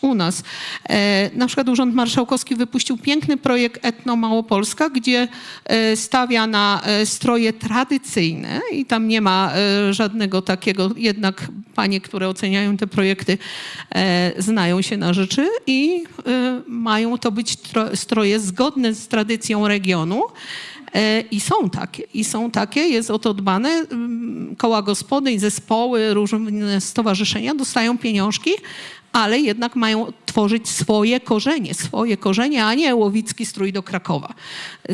u nas. E, Na przykład Urząd Marszałkowski wypuścił piękny projekt Etno Małopolska, gdzie e, stawia na e, stroje tradycyjne i tam nie ma żadnego takiego, jednak panie, które oceniają te projekty, znają się na rzeczy i mają to być tro- stroje zgodne z tradycją regionu. I są takie, i są takie, jest o to dbane. Koła gospodyń, zespoły, różne stowarzyszenia dostają pieniążki, ale jednak mają tworzyć swoje korzenie, swoje korzenie, a nie łowicki strój do Krakowa.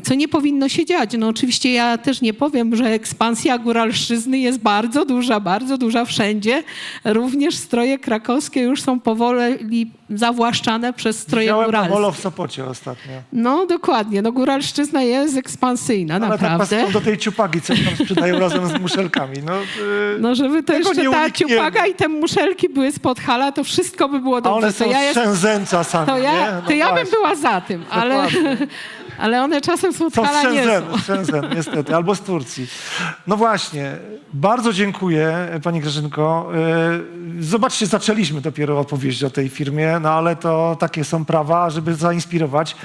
Co nie powinno się dziać. No oczywiście ja też nie powiem, że ekspansja góralszczyzny jest bardzo duża, bardzo duża wszędzie. Również stroje krakowskie już są powoli zawłaszczane przez stroje góralskie. molo w Sopocie ostatnio. No dokładnie, no góralszczyzna jest ekspansyjna, Ale tak naprawdę. pasują do tej ciupagi, co tam sprzedają razem z muszelkami. No, yy, No żeby to jeszcze ta ciupaga i te muszelki były spod hala, to wszystko by było a dobrze. one to są ja, z jest, czasami, to nie? ja, No to ja bym była za tym, ale. ale one czasem Są z hala nie Shenzhen, z Shenzhen, niestety, albo z Turcji. No właśnie, bardzo dziękuję Pani Grażynko. Yy, Zobaczcie, zaczęliśmy dopiero opowieść o tej firmie, no ale to takie są prawa, żeby zainspirować.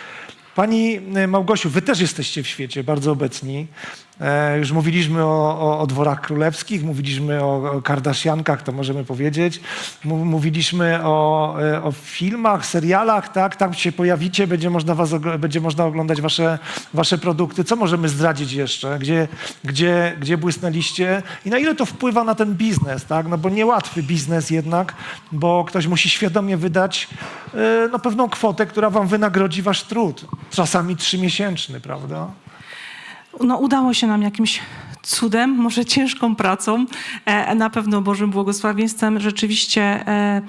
Pani y, Małgosiu, wy też jesteście w świecie bardzo obecni. E, już mówiliśmy o, o, o dworach królewskich, mówiliśmy o, o Kardashiankach, to możemy powiedzieć. Mówiliśmy o, e, o filmach, serialach, tak? Tam się pojawicie, będzie można, was, będzie można oglądać wasze, wasze produkty. Co możemy zdradzić jeszcze? Gdzie, gdzie, gdzie błysnęliście? I na ile to wpływa na ten biznes, tak? No bo niełatwy biznes jednak, bo ktoś musi świadomie wydać e, no, pewną kwotę, która wam wynagrodzi wasz trud. Czasami trzymiesięczny, prawda? No, udało się nam jakimś cudem, może ciężką pracą, e, na pewno Bożym błogosławieństwem, rzeczywiście e,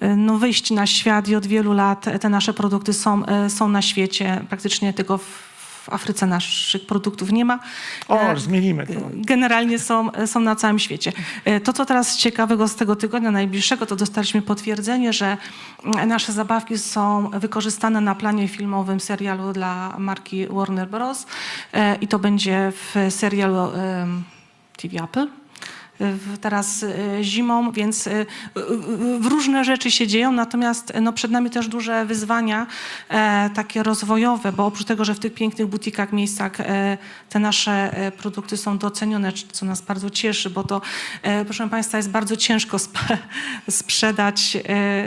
e, no, wyjść na świat i od wielu lat te nasze produkty są, są na świecie. Praktycznie tylko w, w Afryce naszych produktów nie ma. O, E, zmienimy to. Generalnie są, są na całym świecie. E, To, co teraz ciekawego z tego tygodnia najbliższego, to dostaliśmy potwierdzenie, że nasze zabawki są wykorzystane na planie filmowym serialu dla marki Warner Bros. E, I to będzie w serialu TV Apple. Teraz e, zimą, więc w różne rzeczy się dzieją, natomiast e, no, przed nami też duże wyzwania e, takie rozwojowe, bo oprócz tego, że w tych pięknych butikach, miejscach e, te nasze e, produkty są docenione, co nas bardzo cieszy, bo to, proszę Państwa, jest bardzo ciężko sp- sprzedać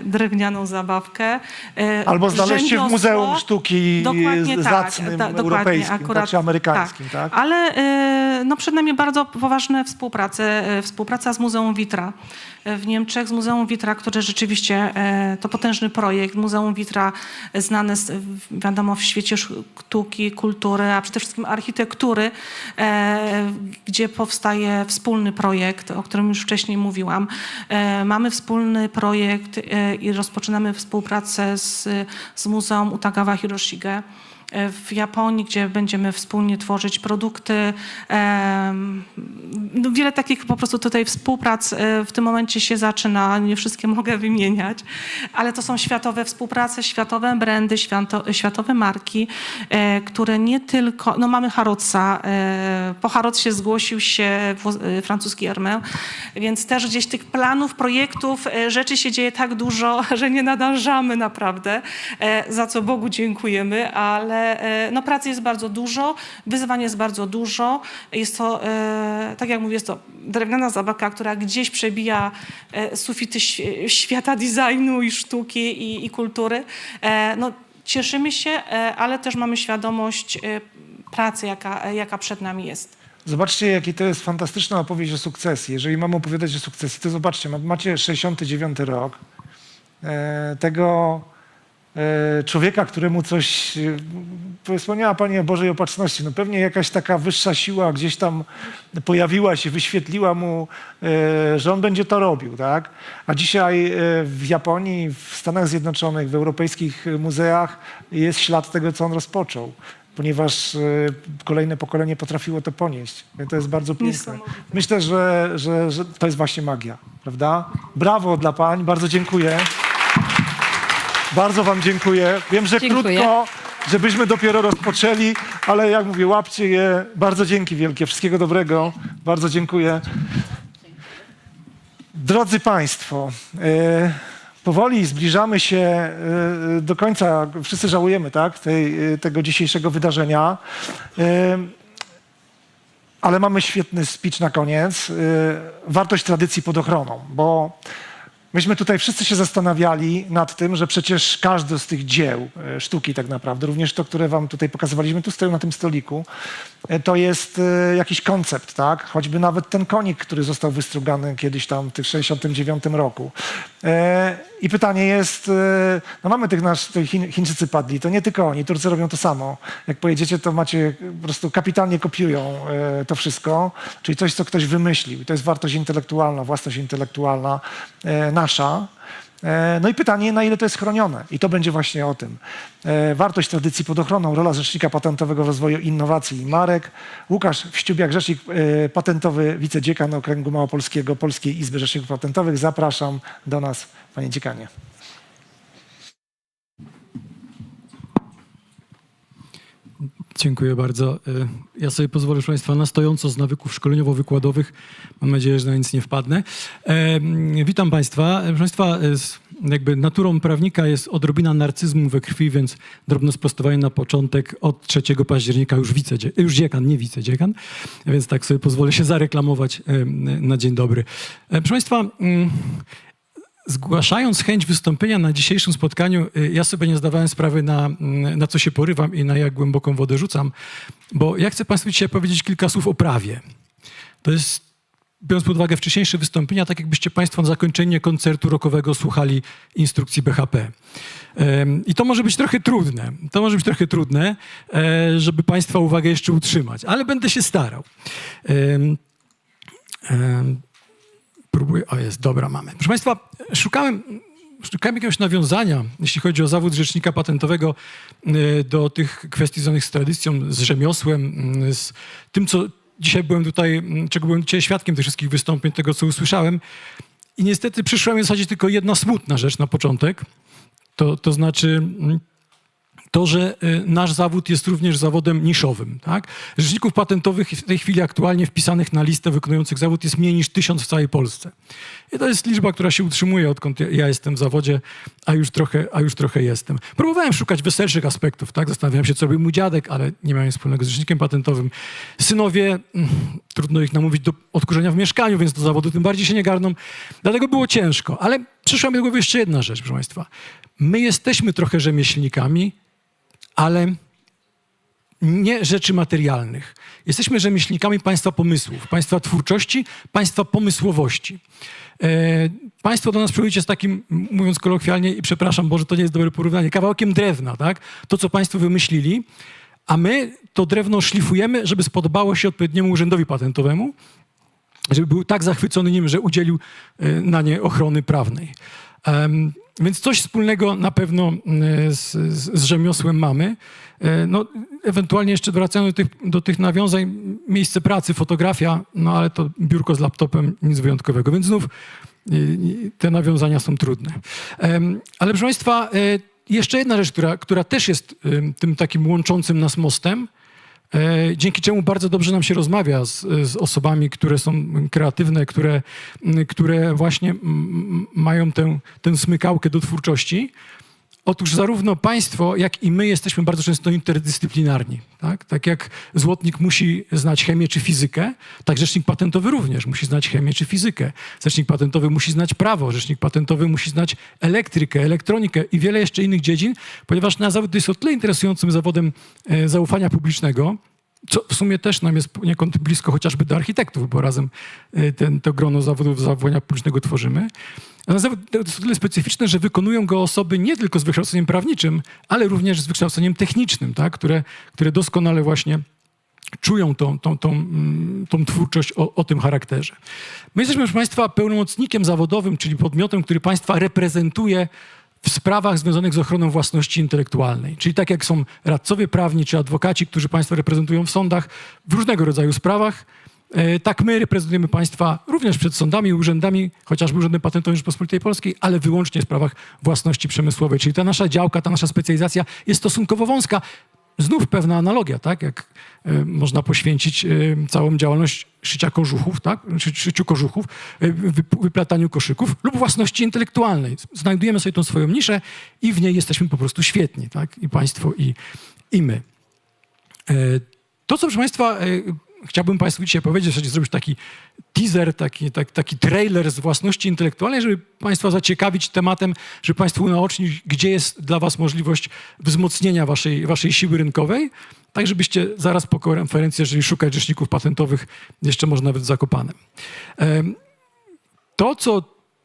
drewnianą zabawkę. Albo znaleźć się w. Muzeum Sztuki Dokładnie tak, zacnym ta- dokładnie, europejskim, akurat tak, amerykańskim, tak? Ale y, no, przed nami bardzo poważne współprace. y, Współpraca z Muzeum Witra y, w Niemczech, z Muzeum Witra, które rzeczywiście y, to potężny projekt. Muzeum Witra znane z, wiadomo w świecie sztuki, kultury, a przede wszystkim architektury, e, gdzie powstaje wspólny projekt, o którym już wcześniej mówiłam. E, Mamy wspólny projekt e, i rozpoczynamy współpracę z, z Muzeum Utagawa Hiroshige w Japonii, gdzie będziemy wspólnie tworzyć produkty. No wiele takich po prostu tutaj współprac e, w tym momencie się zaczyna. Nie wszystkie mogę wymieniać, ale to są światowe współprace, światowe brandy, świato, światowe marki, e, które nie tylko... No mamy Harrodsa. e, Po Harrodsie zgłosił się e, francuski Hermès, więc też gdzieś tych planów, projektów, e, rzeczy się dzieje tak dużo, że nie nadążamy naprawdę, e, za co Bogu dziękujemy, ale e, no, pracy jest bardzo dużo, wyzwań jest bardzo dużo. Jest to, e, tak jak mówię, jest to drewniana zabawka, która gdzieś przebija e, sufity świata designu i sztuki i, i kultury. No, cieszymy się, ale też mamy świadomość pracy, jaka, jaka przed nami jest. Zobaczcie, jaki to jest fantastyczna opowieść o sukcesji. Jeżeli mamy opowiadać o sukcesji, to zobaczcie, ma- macie 69 rok. Tego człowieka, któremu coś... E, wspomniała Pani o Bożej Opatrzności. No pewnie jakaś taka wyższa siła gdzieś tam pojawiła się, wyświetliła mu, e, że on będzie to robił, tak? A dzisiaj e, w Japonii, w Stanach Zjednoczonych, w europejskich muzeach jest ślad tego, co on rozpoczął ponieważ e, kolejne pokolenie potrafiło to ponieść. To jest bardzo piękne. Myślę, że, że, że to jest właśnie magia, prawda? Brawo dla pań, bardzo dziękuję. Bardzo wam dziękuję. Wiem, że Dziękuję. krótko, żebyśmy dopiero rozpoczęli, ale jak mówię, łapcie je. Bardzo dzięki wielkie, wszystkiego dobrego. Bardzo dziękuję. Drodzy Państwo, e, powoli zbliżamy się y, do końca, wszyscy żałujemy tak, tej, y, tego dzisiejszego wydarzenia. Ale mamy świetny speech na koniec. Wartość tradycji pod ochroną, bo myśmy tutaj wszyscy się zastanawiali nad tym, że przecież każde z tych dzieł y, sztuki tak naprawdę, również to, które wam tutaj pokazywaliśmy, tu stoją na tym stoliku, y, to jest y, jakiś koncept, tak? Choćby nawet ten konik, który został wystrugany kiedyś tam w 1969 roku. I pytanie jest, y, no mamy tych nasz, Chin, Chińczycy padli, to nie tylko oni, Turcy robią to samo. Jak pojedziecie, to macie, po prostu kapitalnie kopiują y, to wszystko, czyli coś, co ktoś wymyślił. I to jest wartość intelektualna, własność intelektualna y, nasza. E, No i pytanie, na ile to jest chronione? I to będzie właśnie o tym. E, Wartość tradycji pod ochroną, rola Rzecznika Patentowego Rozwoju Innowacji i Marek. Łukasz Wściubiak, Rzecznik e, Patentowy, Wicedziekan Okręgu Małopolskiego Polskiej Izby Rzeczników Patentowych. Zapraszam do nas, panie dziekanie. Dziękuję bardzo. Y, Ja sobie pozwolę, proszę Państwa, na stojąco z nawyków szkoleniowo-wykładowych. Mam nadzieję, że na nic nie wpadnę. E, Witam Państwa. Proszę Państwa, y, jakby naturą prawnika jest odrobina narcyzmu we krwi, więc drobne sprostowanie na początek. Od 3 października już, wicedzie, już dziekan, nie wicedziekan, więc tak sobie pozwolę się zareklamować na dzień dobry. E, Proszę Państwa, mm, Zgłaszając chęć wystąpienia na dzisiejszym spotkaniu, y, ja sobie nie zdawałem sprawy, na, mm, na co się porywam i na jak głęboką wodę rzucam, bo ja chcę Państwu dzisiaj powiedzieć kilka słów o prawie. To jest, biorąc pod uwagę wcześniejsze wystąpienia, tak jakbyście Państwo na zakończenie koncertu rockowego słuchali instrukcji BHP. I to może być trochę trudne. To może być trochę trudne, e, żeby Państwa uwagę jeszcze utrzymać, ale będę się starał. Próbuję. O, jest, dobra, mamy. Proszę Państwa, szukałem, szukałem jakiegoś nawiązania, jeśli chodzi o zawód rzecznika patentowego, y, do tych kwestii związanych z tradycją, z rzemiosłem, y, z tym, co dzisiaj byłem tutaj, y, czego byłem dzisiaj świadkiem tych wszystkich wystąpień, tego, co usłyszałem. I niestety przyszła mi w zasadzie tylko jedna smutna rzecz na początek. To, to znaczy mm, to, że y, nasz zawód jest również zawodem niszowym. Tak? Rzeczników patentowych w tej chwili aktualnie wpisanych na listę wykonujących zawód jest mniej niż tysiąc w całej Polsce. I to jest liczba, która się utrzymuje, odkąd ja- jestem w zawodzie, a już trochę, a już trochę jestem. Próbowałem szukać weselszych aspektów, tak? Zastanawiałem się, co robił mój dziadek, ale nie miałem wspólnego z rzecznikiem patentowym. Synowie, mm, trudno ich namówić do odkurzenia w mieszkaniu, więc do zawodu tym bardziej się nie garną. Dlatego było ciężko. Ale przyszła mi do głowy jeszcze jedna rzecz, proszę Państwa. My jesteśmy trochę rzemieślnikami, ale nie rzeczy materialnych. Jesteśmy rzemieślnikami państwa pomysłów, państwa twórczości, państwa pomysłowości. E, państwo do nas przychodzicie z takim, mówiąc kolokwialnie, i przepraszam, Boże, to nie jest dobre porównanie, kawałkiem drewna, tak? To, co państwo wymyślili, a my to drewno szlifujemy, żeby spodobało się odpowiedniemu urzędowi patentowemu, żeby był tak zachwycony nim, że udzielił e, na nie ochrony prawnej. Więc coś wspólnego na pewno e, z, z, rzemiosłem mamy. E, No, ewentualnie jeszcze wracając do tych, do tych nawiązań, miejsce pracy, fotografia, no ale to biurko z laptopem, nic wyjątkowego. Więc znów te nawiązania są trudne. Ale proszę Państwa, e, jeszcze jedna rzecz, która, która też jest tym takim łączącym nas mostem, dzięki czemu bardzo dobrze nam się rozmawia z, z osobami, które są kreatywne, które, które właśnie mają tę, tę smykałkę do twórczości. Otóż zarówno państwo, jak i my jesteśmy bardzo często interdyscyplinarni. Tak, tak jak złotnik musi znać chemię czy fizykę, tak rzecznik patentowy również musi znać chemię czy fizykę. Rzecznik patentowy musi znać prawo, rzecznik patentowy musi znać elektrykę, elektronikę i wiele jeszcze innych dziedzin, ponieważ nasz zawód jest o tyle interesującym zawodem e, zaufania publicznego, co w sumie też nam jest poniekąd blisko chociażby do architektów, bo razem y, ten, to grono zawodów zawołania publicznego tworzymy. A zawód jest o tyle specyficzne, że wykonują go osoby nie tylko z wykształceniem prawniczym, ale również z wykształceniem technicznym, tak? które, które doskonale właśnie czują tą, tą, tą, mm, tą twórczość o, o tym charakterze. My jesteśmy, proszę Państwa, pełnomocnikiem zawodowym, czyli podmiotem, który Państwa reprezentuje w sprawach związanych z ochroną własności intelektualnej. Czyli tak jak są radcowie prawni czy adwokaci, którzy Państwa reprezentują w sądach w różnego rodzaju sprawach, e, tak my reprezentujemy Państwa również przed sądami urzędami, chociażby Urzędem Patentowym Rzeczypospolitej Polskiej, ale wyłącznie w sprawach własności przemysłowej. Czyli ta nasza działka, ta nasza specjalizacja jest stosunkowo wąska. Znów pewna analogia, tak? Jak e, można poświęcić e, całą działalność szycia kożuchów, tak? Szy, szyciu kożuchów, wyp- wyplataniu koszyków lub własności intelektualnej. Znajdujemy sobie tą swoją niszę i w niej jesteśmy po prostu świetni, tak? I państwo, i, i my. To, co proszę Państwa, chciałbym Państwu dzisiaj powiedzieć, zasadzie zrobić taki teaser, taki, tak, taki trailer z własności intelektualnej, żeby Państwa zaciekawić tematem, żeby Państwu unaocznić, gdzie jest dla Was możliwość wzmocnienia Waszej, waszej siły rynkowej, tak żebyście zaraz po konferencji, jeżeli szukać rzeczników patentowych, jeszcze może nawet. Em, To, co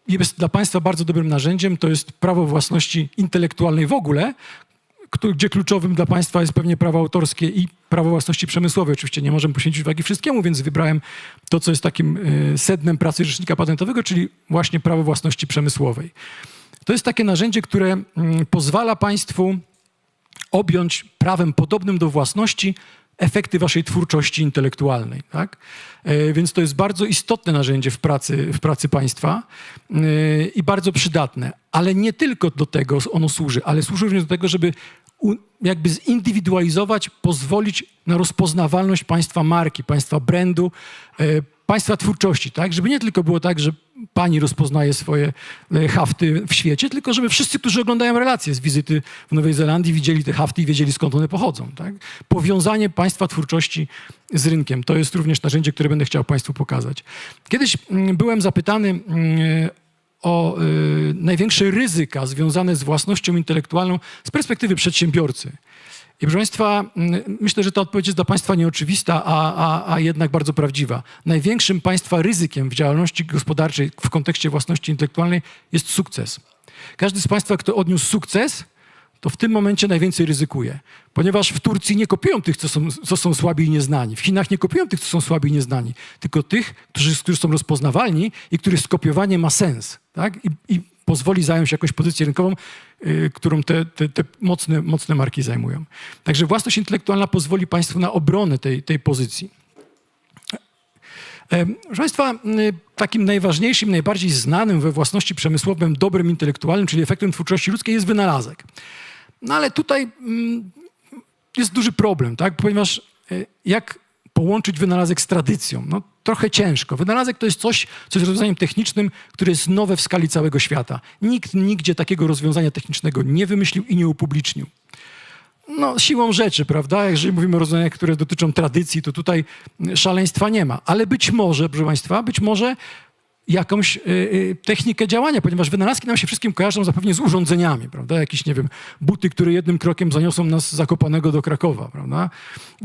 jest dla Państwa bardzo dobrym narzędziem, to jest prawo własności intelektualnej w ogóle, gdzie kluczowym dla państwa jest pewnie prawo autorskie i prawo własności przemysłowej. Oczywiście nie możemy poświęcić uwagi wszystkiemu, więc wybrałem to, co jest takim y, sednem pracy rzecznika patentowego, czyli właśnie prawo własności przemysłowej. To jest takie narzędzie, które mm, pozwala państwu objąć prawem podobnym do własności efekty waszej twórczości intelektualnej. Tak? E, Więc to jest bardzo istotne narzędzie w pracy, w pracy państwa e, i bardzo przydatne. Ale nie tylko do tego ono służy, ale służy również do tego, żeby jakby zindywidualizować, pozwolić na rozpoznawalność państwa marki, państwa brandu, e, państwa twórczości, tak? Żeby nie tylko było tak, że pani rozpoznaje swoje e, hafty w świecie, tylko żeby wszyscy, którzy oglądają relacje z wizyty w Nowej Zelandii, widzieli te hafty i wiedzieli skąd one pochodzą. Tak? Powiązanie państwa twórczości z rynkiem to jest również narzędzie, które będę chciał Państwu pokazać. Kiedyś mm, byłem zapytany mm, o y, największe ryzyka związane z własnością intelektualną z perspektywy przedsiębiorcy. I proszę Państwa, myślę, że ta odpowiedź jest dla Państwa nieoczywista, a, a, a jednak bardzo prawdziwa. Największym Państwa ryzykiem w działalności gospodarczej w kontekście własności intelektualnej jest sukces. Każdy z Państwa, kto odniósł sukces, to w tym momencie najwięcej ryzykuje. Ponieważ w Turcji nie kopiują tych, co są, co są słabi i nieznani. W Chinach nie kopiują tych, co są słabi i nieznani. Tylko tych, którzy, którzy są rozpoznawalni i których skopiowanie ma sens. Tak? I, I pozwoli zająć jakąś pozycję rynkową, którą te, te, te mocne, mocne marki zajmują. Także własność intelektualna pozwoli Państwu na obronę tej, tej pozycji. E, Proszę Państwa, y, takim najważniejszym, najbardziej znanym we własności przemysłowej dobrem intelektualnym, czyli efektem twórczości ludzkiej jest wynalazek. No ale tutaj mm, jest duży problem, tak? ponieważ y, jak połączyć wynalazek z tradycją? No, trochę ciężko. Wynalazek to jest coś, co jest rozwiązaniem technicznym, które jest nowe w skali całego świata. Nikt nigdzie takiego rozwiązania technicznego nie wymyślił i nie upublicznił. No, siłą rzeczy, prawda? Jeżeli mówimy o rozwiązaniach, które dotyczą tradycji, to tutaj szaleństwa nie ma. Ale być może, proszę Państwa, być może jakąś y, y, technikę działania, ponieważ wynalazki nam się wszystkim kojarzą zapewne z urządzeniami, prawda? Jakieś, nie wiem, buty, które jednym krokiem zaniosą nas z Zakopanego do Krakowa, prawda?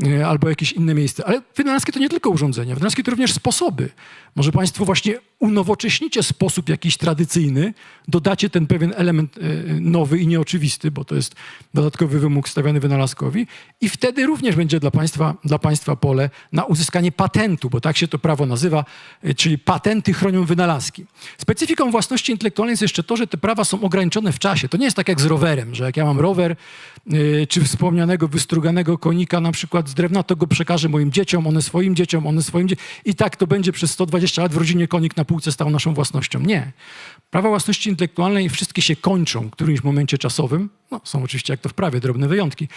Y, albo jakieś inne miejsce. Ale wynalazki to nie tylko urządzenia, wynalazki to również sposoby. Może Państwo właśnie unowocześnicie sposób jakiś tradycyjny, dodacie ten pewien element y, nowy i nieoczywisty, bo to jest dodatkowy wymóg stawiany wynalazkowi i wtedy również będzie dla państwa, dla państwa pole na uzyskanie patentu, bo tak się to prawo nazywa, y, czyli patenty chronią wynalazki. Specyfiką własności intelektualnej jest jeszcze to, że te prawa są ograniczone w czasie. To nie jest tak jak z rowerem, że jak ja mam rower, y, czy wspomnianego wystruganego konika na przykład z drewna, to go przekażę moim dzieciom, one swoim dzieciom, one swoim dzieciom i tak to będzie przez 120 lat w rodzinie konik na półce stał naszą własnością. Nie. Prawa własności intelektualnej wszystkie się kończą w którymś momencie czasowym. No, są oczywiście, jak to w prawie, drobne wyjątki.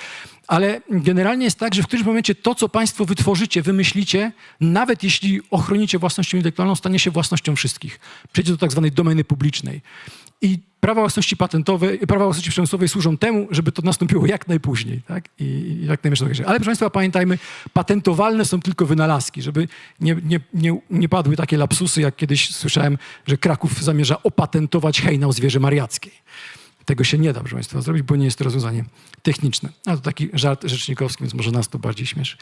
Ale generalnie jest tak, że w którymś momencie to, co państwo wytworzycie, wymyślicie, nawet jeśli ochronicie własnością intelektualną, stanie się własnością wszystkich. Przejdzie do tak zwanej domeny publicznej. I prawa własności patentowej, prawa własności przemysłowej służą temu, żeby to nastąpiło jak najpóźniej, tak? I, i jak najmniejsze. Ale proszę Państwa, pamiętajmy, patentowalne są tylko wynalazki, żeby nie, nie, nie, nie padły takie lapsusy, jak kiedyś słyszałem, że Kraków zamierza opatentować hejnał zwierzę mariackiej. Tego się nie da, proszę Państwa, zrobić, bo nie jest to rozwiązanie techniczne. A to taki żart rzecznikowski, więc może nas to bardziej śmieszy.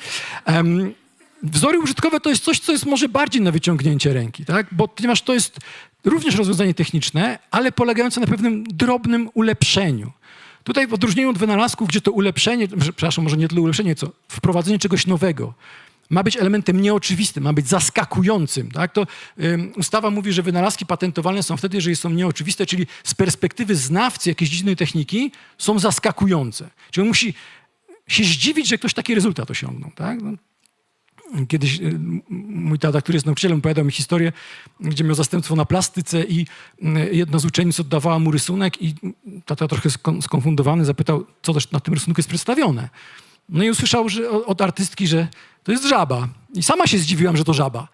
Em, Wzory użytkowe to jest coś, co jest może bardziej na wyciągnięcie ręki, tak? Bo, ponieważ to jest również rozwiązanie techniczne, ale polegające na pewnym drobnym ulepszeniu. Tutaj w odróżnieniu od wynalazków, gdzie to ulepszenie, przepraszam, może nie tyle ulepszenie, co wprowadzenie czegoś nowego, ma być elementem nieoczywistym, ma być zaskakującym. Tak? To ustawa mówi, że wynalazki patentowalne są wtedy, jeżeli są nieoczywiste, czyli z perspektywy znawcy jakiejś dziedziny techniki są zaskakujące. Czyli on musi się zdziwić, że ktoś taki rezultat osiągnął. Tak? No, Kiedyś y, mój tata, który jest nauczycielem, opowiadał mi historię, gdzie miał zastępstwo na plastyce i y, jedna z uczennic oddawała mu rysunek i tata trochę skon- skonfundowany zapytał, co też na tym rysunku jest przedstawione. No i usłyszał że, od artystki, że to jest żaba. I sama się zdziwiłam, że to żaba.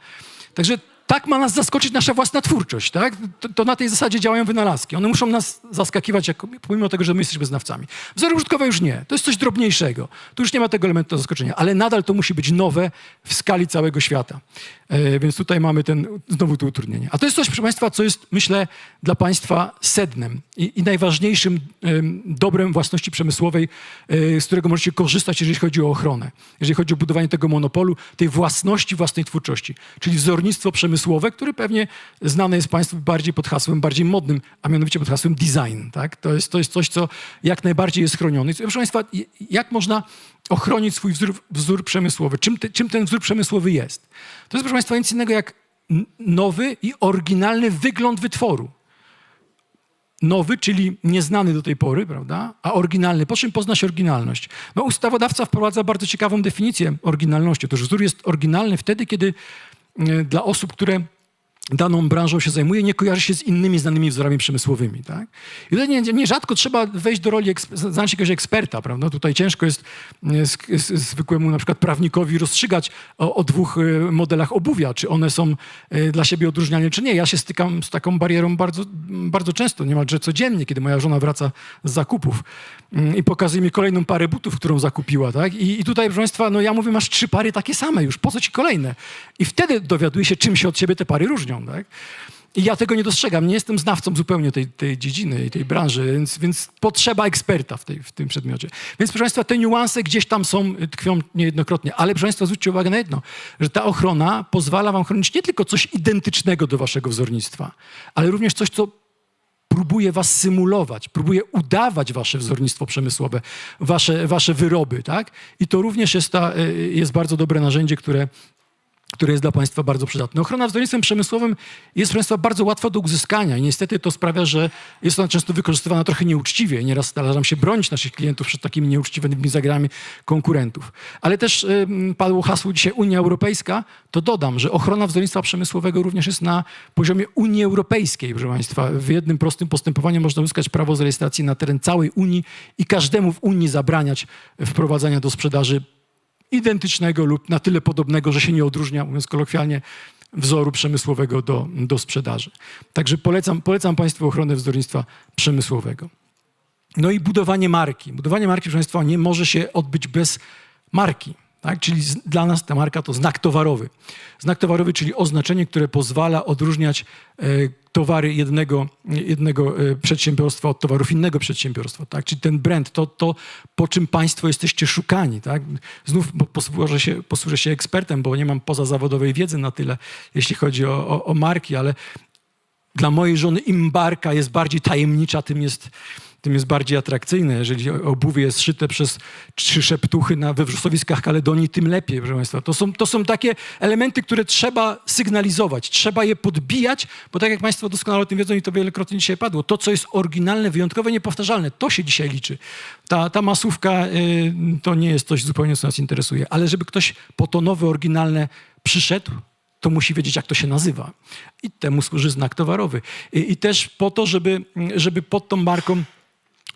Także tak ma nas zaskoczyć nasza własna twórczość, tak? To, to na tej zasadzie działają wynalazki. One muszą nas zaskakiwać, jak, pomimo tego, że my jesteśmy znawcami. Wzory użytkowe już nie. To jest coś drobniejszego. Tu już nie ma tego elementu zaskoczenia, ale nadal to musi być nowe w skali całego świata. E, więc tutaj mamy ten, znowu to utrudnienie. A to jest coś, proszę Państwa, co jest, myślę, dla Państwa sednem i, i najważniejszym em, dobrem własności przemysłowej, e, z którego możecie korzystać, jeżeli chodzi o ochronę, jeżeli chodzi o budowanie tego monopolu, tej własności własnej twórczości, czyli wzornictwo przemysłowe, które pewnie znane jest Państwu bardziej pod hasłem, bardziej modnym, a mianowicie pod hasłem design. Tak? To, jest, to jest coś, co jak najbardziej jest chronione. Proszę Państwa, jak można ochronić swój wzór, wzór przemysłowy? Czym, te, czym ten wzór przemysłowy jest? To jest, proszę Państwa, nic innego jak nowy i oryginalny wygląd wytworu nowy, czyli nieznany do tej pory, prawda? A oryginalny. Po czym pozna się oryginalność? No, ustawodawca wprowadza bardzo ciekawą definicję oryginalności. Otóż wzór jest oryginalny wtedy, kiedy dla osób, które daną branżą się zajmuje, nie kojarzy się z innymi znanymi wzorami przemysłowymi. Tak? I tutaj nie, nierzadko trzeba wejść do roli, znaleźć jakiegoś eksperta. Prawda? Tutaj ciężko jest e, s- zwykłemu na przykład prawnikowi rozstrzygać o, o dwóch e, modelach obuwia, czy one są e, dla siebie odróżnialne, czy nie. Ja się stykam z taką barierą bardzo, bardzo często, niemalże codziennie, kiedy moja żona wraca z zakupów mm, i pokazuje mi kolejną parę butów, którą zakupiła. Tak? I, I tutaj, proszę Państwa, no ja mówię, masz trzy pary takie same już, po co ci kolejne? I wtedy dowiaduję się, czym się od siebie te pary różnią. Tak? I ja tego nie dostrzegam. Nie jestem znawcą zupełnie tej, tej dziedziny i tej branży, więc, więc potrzeba eksperta w, tej, w tym przedmiocie. Więc, proszę Państwa, te niuanse gdzieś tam są, y, tkwią niejednokrotnie. Ale, proszę Państwa, zwróćcie uwagę na jedno, że ta ochrona pozwala Wam chronić nie tylko coś identycznego do Waszego wzornictwa, ale również coś, co próbuje was symulować, próbuje udawać wasze wzornictwo przemysłowe, wasze, wasze wyroby, tak? I to również jest, ta, y, jest bardzo dobre narzędzie, które które jest dla Państwa bardzo przydatne. Ochrona wzornictwem przemysłowym jest, Państwa, bardzo łatwa do uzyskania i niestety to sprawia, że jest ona często wykorzystywana trochę nieuczciwie. Nieraz staram się bronić naszych klientów przed takimi nieuczciwymi zagrami konkurentów. Ale też ym, padło hasło dzisiaj Unia Europejska, to dodam, że ochrona wzornictwa przemysłowego również jest na poziomie Unii Europejskiej, proszę Państwa. W jednym prostym postępowaniu można uzyskać prawo z rejestracji na teren całej Unii i każdemu w Unii zabraniać wprowadzania do sprzedaży identycznego lub na tyle podobnego, że się nie odróżnia, mówiąc kolokwialnie, wzoru przemysłowego do, do sprzedaży. Także polecam, polecam Państwu ochronę wzornictwa przemysłowego. No i budowanie marki. Budowanie marki, proszę Państwa, nie może się odbyć bez marki. Tak? Czyli dla nas ta marka to znak towarowy. Znak towarowy, czyli oznaczenie, które pozwala odróżniać e, towary jednego, jednego e, przedsiębiorstwa od towarów innego przedsiębiorstwa. Tak? Czyli ten brand, to, to po czym Państwo jesteście szukani. Tak? Znów po- posłużę się, posłużę się ekspertem, bo nie mam pozazawodowej wiedzy na tyle, jeśli chodzi o, o, o marki, ale dla mojej żony im barka jest bardziej tajemnicza, tym jest, tym jest bardziej atrakcyjne. Jeżeli obuwie jest szyte przez trzy szeptuchy na, we wrzosowiskach Kaledonii, tym lepiej, proszę Państwa. To są, to są takie elementy, które trzeba sygnalizować, trzeba je podbijać, bo tak jak Państwo doskonale o tym wiedzą i to wielokrotnie dzisiaj padło, to, co jest oryginalne, wyjątkowe, niepowtarzalne, to się dzisiaj liczy. Ta, ta masówka y, to nie jest coś zupełnie, co nas interesuje, ale żeby ktoś po to nowe, oryginalne przyszedł, to musi wiedzieć, jak to się nazywa. I temu służy znak towarowy. I, i też po to, żeby, żeby pod tą marką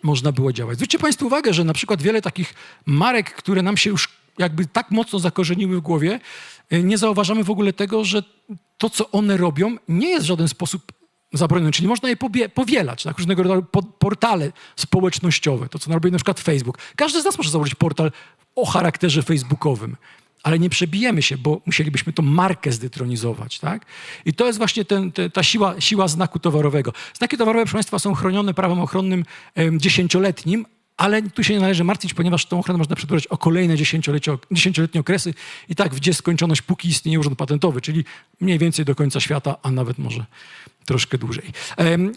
można było działać. Zwróćcie Państwo uwagę, że na przykład wiele takich marek, które nam się już jakby tak mocno zakorzeniły w głowie, y, nie zauważamy w ogóle tego, że to, co one robią, nie jest w żaden sposób zabronione, czyli można je powielać, tak? różnego rodzaju po- portale społecznościowe, to co robi na przykład Facebook. Każdy z nas może założyć portal o charakterze facebookowym, ale nie przebijemy się, bo musielibyśmy tą markę zdetronizować. Tak? I to jest właśnie ten, te, ta siła, siła znaku towarowego. Znaki towarowe, proszę Państwa, są chronione prawem ochronnym dziesięcioletnim, ale tu się nie należy martwić, ponieważ tą ochronę można przedłużać o kolejne dziesięcioletnie okresy i tak gdzie skończoność, póki istnieje urząd patentowy, czyli mniej więcej do końca świata, a nawet może troszkę dłużej.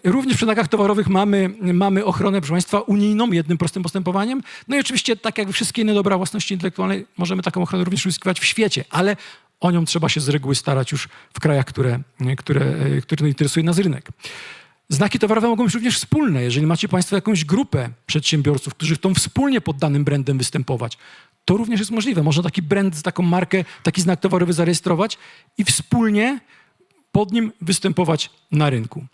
Również przy znakach towarowych mamy, mamy ochronę, proszę Państwa, unijną, jednym prostym postępowaniem. No i oczywiście, tak jak wszystkie inne dobra własności intelektualnej, możemy taką ochronę również uzyskiwać w świecie, ale o nią trzeba się z reguły starać już w krajach, które, które, e, które interesuje nas rynek. Znaki towarowe mogą być również wspólne. Jeżeli macie Państwo jakąś grupę przedsiębiorców, którzy chcą wspólnie pod danym brandem występować, to również jest możliwe. Można taki brand, taką markę, taki znak towarowy zarejestrować i wspólnie pod nim występować na rynku.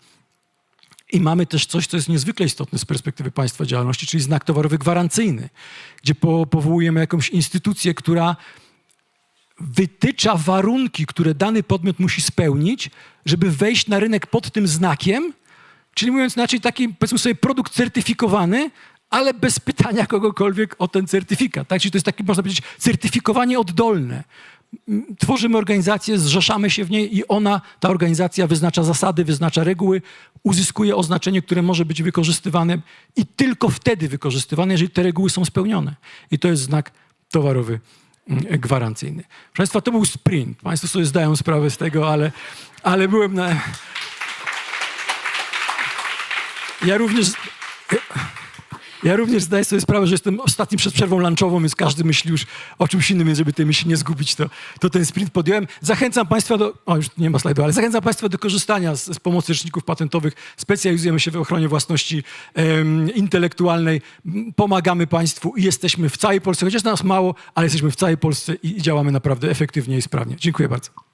I mamy też coś, co jest niezwykle istotne z perspektywy państwa działalności, czyli znak towarowy gwarancyjny, gdzie po, powołujemy jakąś instytucję, która wytycza warunki, które dany podmiot musi spełnić, żeby wejść na rynek pod tym znakiem, czyli mówiąc inaczej, taki powiedzmy sobie produkt certyfikowany, ale bez pytania kogokolwiek o ten certyfikat. Tak? Czyli to jest takie, można powiedzieć, certyfikowanie oddolne. Tworzymy organizację, zrzeszamy się w niej i ona, ta organizacja wyznacza zasady, wyznacza reguły, uzyskuje oznaczenie, które może być wykorzystywane i tylko wtedy wykorzystywane, jeżeli te reguły są spełnione. I to jest znak towarowy gwarancyjny. Proszę Państwa, to był sprint. Państwo sobie zdają sprawę z tego, ale, ale byłem na... Ja również... Ja również zdaję sobie sprawę, że jestem ostatni przed przerwą lunchową, więc każdy myśli już o czymś innym, więc żeby tej myśli nie zgubić, to, to ten sprint podjąłem. Zachęcam Państwa do, o już nie ma slajdu, ale zachęcam Państwa do korzystania z, z pomocy rzeczników patentowych. Specjalizujemy się w ochronie własności em, intelektualnej, pomagamy Państwu i jesteśmy w całej Polsce, chociaż nas mało, ale jesteśmy w całej Polsce i, i działamy naprawdę efektywnie i sprawnie. Dziękuję bardzo.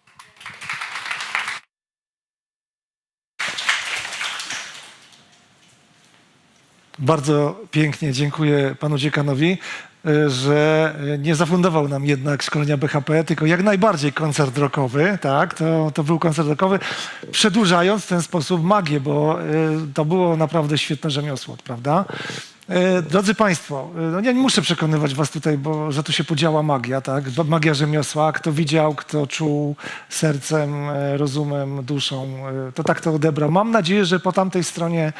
Bardzo pięknie dziękuję panu dziekanowi, y, że nie zafundował nam jednak szkolenia BHP, tylko jak najbardziej koncert rockowy, tak, to, to był koncert rockowy, przedłużając w ten sposób magię, bo y, to było naprawdę świetne rzemiosło, prawda? Y, Drodzy Państwo, y, no ja nie muszę przekonywać Was tutaj, bo że tu się podziała magia, tak? Magia rzemiosła. Kto widział, kto czuł sercem, e, rozumem, duszą, e, to tak to odebrał. Mam nadzieję, że po tamtej stronie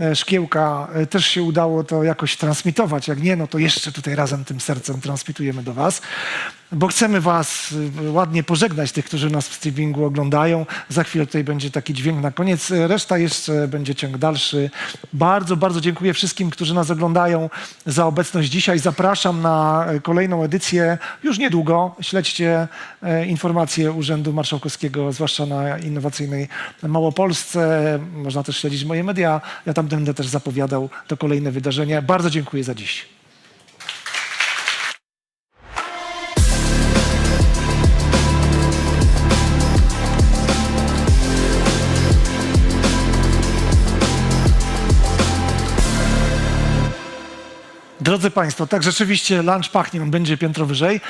e, szkiełka e, też się udało to jakoś transmitować. Jak nie, no to jeszcze tutaj razem tym sercem transmitujemy do Was, bo chcemy Was y, ładnie pożegnać, tych, którzy nas w streamingu oglądają. Za chwilę tutaj będzie taki dźwięk na koniec. E, Reszta jeszcze będzie ciąg dalszy. Bardzo, bardzo dziękuję wszystkim, którzy nas oglądają za obecność dzisiaj. Zapraszam na e, kolejną edycję już niedługo. Śledźcie informacje Urzędu Marszałkowskiego, zwłaszcza na innowacyjnej Małopolsce. Można też śledzić moje media. Ja tam będę też zapowiadał to kolejne wydarzenie. Bardzo dziękuję za dziś. Drodzy Państwo, tak rzeczywiście lunch pachnie, on będzie piętro wyżej.